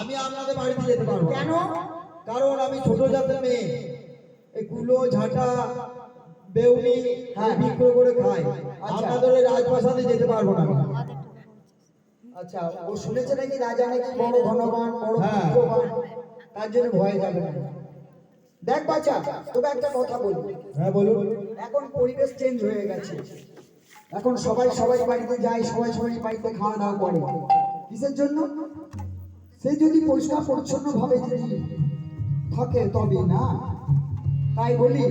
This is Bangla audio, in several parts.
আমি আপনাদের বাড়িতে যেতে পারব কেন? কারণ আমি ছোট জাতের মেয়ে। এই কুলো ঝাঁটা বেউনি হ্যাঁ। বিক্রয় করে খাই আচ্ছা। আপনাদের ওই রাজপ্রাসাদে যেতে পারব না। আচ্ছা ও শুনেছে নাকি রাজা নাকি বড় ধনবান বড় হ্যাঁ। পুত্রবান তার জন্য ভয় যাবে না। দেখ বাচ্চা তোকে একটা কথা বলব হ্যাঁ বলুন। এখন পরিবেশ চেঞ্জ হয়ে গেছে। এখন সবাই সবাই বাড়িতে যায় সবাই সবাই বাড়িতে খাওয়া দাওয়া করে। কিসের জন্য? সে যদি পরিষ্কার পরিচ্ছন্ন ভাবে যদি থাকে তবে না? তাই বলি,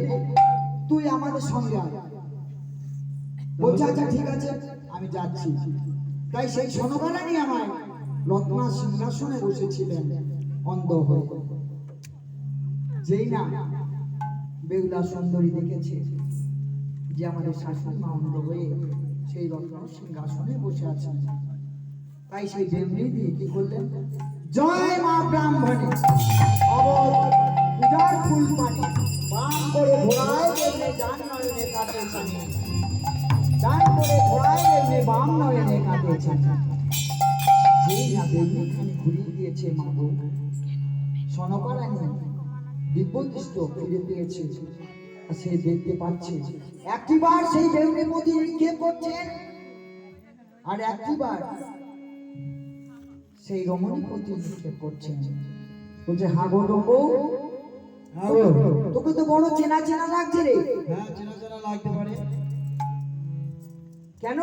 তুই আমাদের সঙ্গে আয়। বলছে আচ্ছা ঠিক আছে, আমি যাচ্ছি। তাই সেই সনকালা নিয়ে আমায় রত্না সিংহাসনে বসেছিলেন অন্ধ হয়ে। যেই না বেহুলা সুন্দরী দেখেছে যে আমাদের শাশুড়ি মা অন্ধ হয়ে সেই রত্ন সিংহাসনে বসে আছেন। তাই সেই বেমনি দিয়ে কি করলেন? জয় মা ব্রাহ্মণী। অবধ পূজার ফুল করে ঘোড়ায় নয়নে কাটে করে ঘোড়ায় বাম নয়নে কাটে যেই ঘুরিয়ে দিয়েছে মা গো ফিরে পেয়েছে সে দেখতে পাচ্ছে, একটিবার সেই বেউনি প্রতি নিক্ষেপ করছে? আর একটিবার সেই রমণী প্রতি নিক্ষেপ করছে বলছে হাগো ডম্বু হ্যাঁ তোকে তো বড় চেনা চেনা লাগছে রে। হ্যাঁ চেনা চেনা লাগতে পারে। কেন?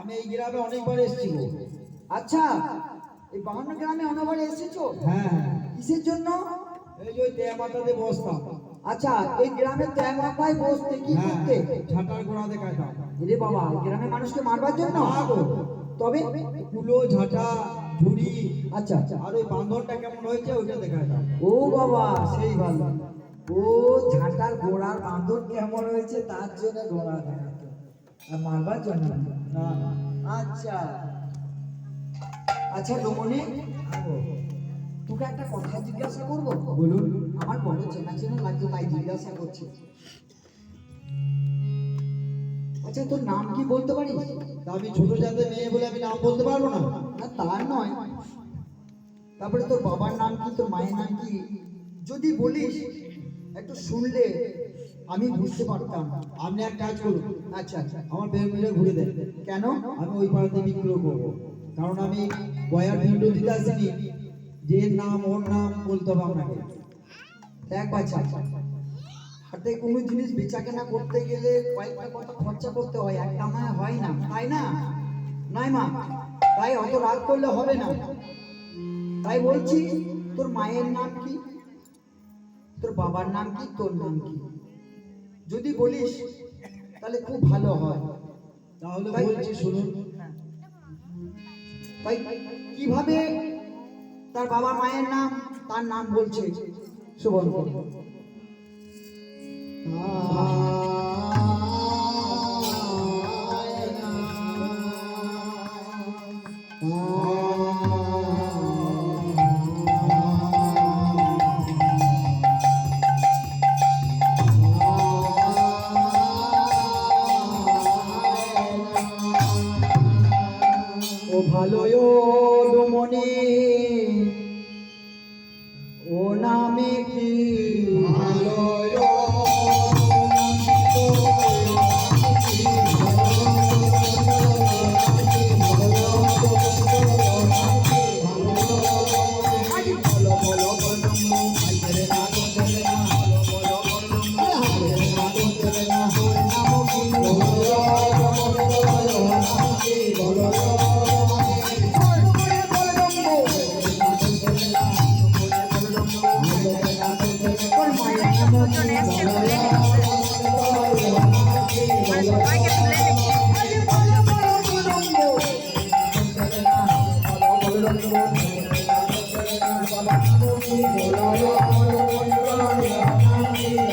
আমি এই গ্রামে অনেকবার এসেছি গো। আচ্ছা এই বাহান্ন গ্রামে অনবারে এসেছ? হ্যাঁ হ্যাঁ। কিসের জন্য? এই যে ওই দেয়া বসতাম। আচ্ছা এই গ্রামে ট্যাং মাথায় বসতে কি হ্যাঁ করতে? ঝাঁটার গোড়া দেখাতাম রে বাবা গ্রামের মানুষকে মারবার জন্য? গো। তবে? কুলো ঝাঁটা ঝুড়ি আচ্ছা আচ্ছা আর ওই বান্ধনটা কেমন হয়েছে ওইটা দেখাতাম ও বাবা সেই ভালো। ও ঝাঁটার গোড়ার বাঁধন কেমন হয়েছে তার জন্য গোড়া আর মারবার জন্য। না। আচ্ছা। আচ্ছা হ্যাঁ তোকে একটা কথা জিজ্ঞাসা করব? বলুন। আমার বড় চেনা চেনা লাগছে তাই জিজ্ঞাসা করছি। আচ্ছা তোর নাম কি বলতে পারিস? তা আমি ছোট জাতের মেয়ে বলে আমি নাম বলতে পারব না। না তার নয়। তারপরে তোর বাবার নাম কি তোর মায়ের নাম কি? যদি বলিস একটু শুনলে আমি বুঝতে পারতাম। আপনি এক কাজ করুন। আচ্ছা। আচ্ছা আমার বের মিলে ঘুরে দেন। কেন? আমি ওই পাড়াতে বিক্রয় করব। কারণ আমি বয়ার ভিডিও দিতে আসিনি। যে নাম ওর নাম বলতে হবে আপনাকে। দেখ বাচ্চা হাতে কোনো জিনিস বেচা কেনা করতে গেলে কয়েকটা কত খরচা করতে হয় একটা মায় হয় না তাই না? নাই মা তাই অত রাগ করলে হবে না। তাই বলছি তোর মায়ের নাম কি? তোর বাবার নাম কি? তোর নাম কি? যদি বলিস তাহলে খুব ভালো হয়। তাহলে বলছি শুনুন। তাই কীভাবে তার বাবা মায়ের নাম তার নাম বলছে? সুবর্ণ ভালো মনে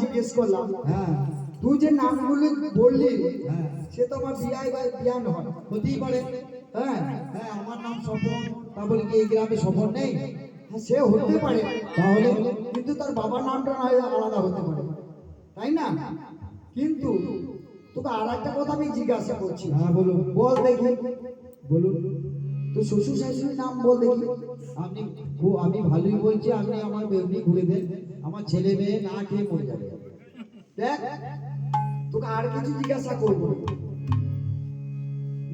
জিজ্ঞেস করলাম হ্যাঁ তুই যে নামগুলো বললি, সে তো আমার বিয়াই বা বিয়া নয় হতেই পারে। হ্যাঁ হ্যাঁ আমার নাম স্বপন, তা বলে কি এই গ্রামে স্বপন নেই? সে হতে পারে। তাহলে? কিন্তু তার বাবার নামটা না হয় আলাদা হতে পারে। তাই না? কিন্তু তোকে আর একটা কথা আমি জিজ্ঞাসা করছি। হ্যাঁ বলুন। বল দেখি। বলুন। তো শ্বশুর শাশুড়ির নাম বল দেখি। আপনি আমি ভালোই বলছি আপনি আমার এমনি ঘুরে দেন। আমার ছেলে মেয়ে না খেয়ে মরে যাবে। দেখ তোকে আর কিছু জিজ্ঞাসা করব। বলো বলো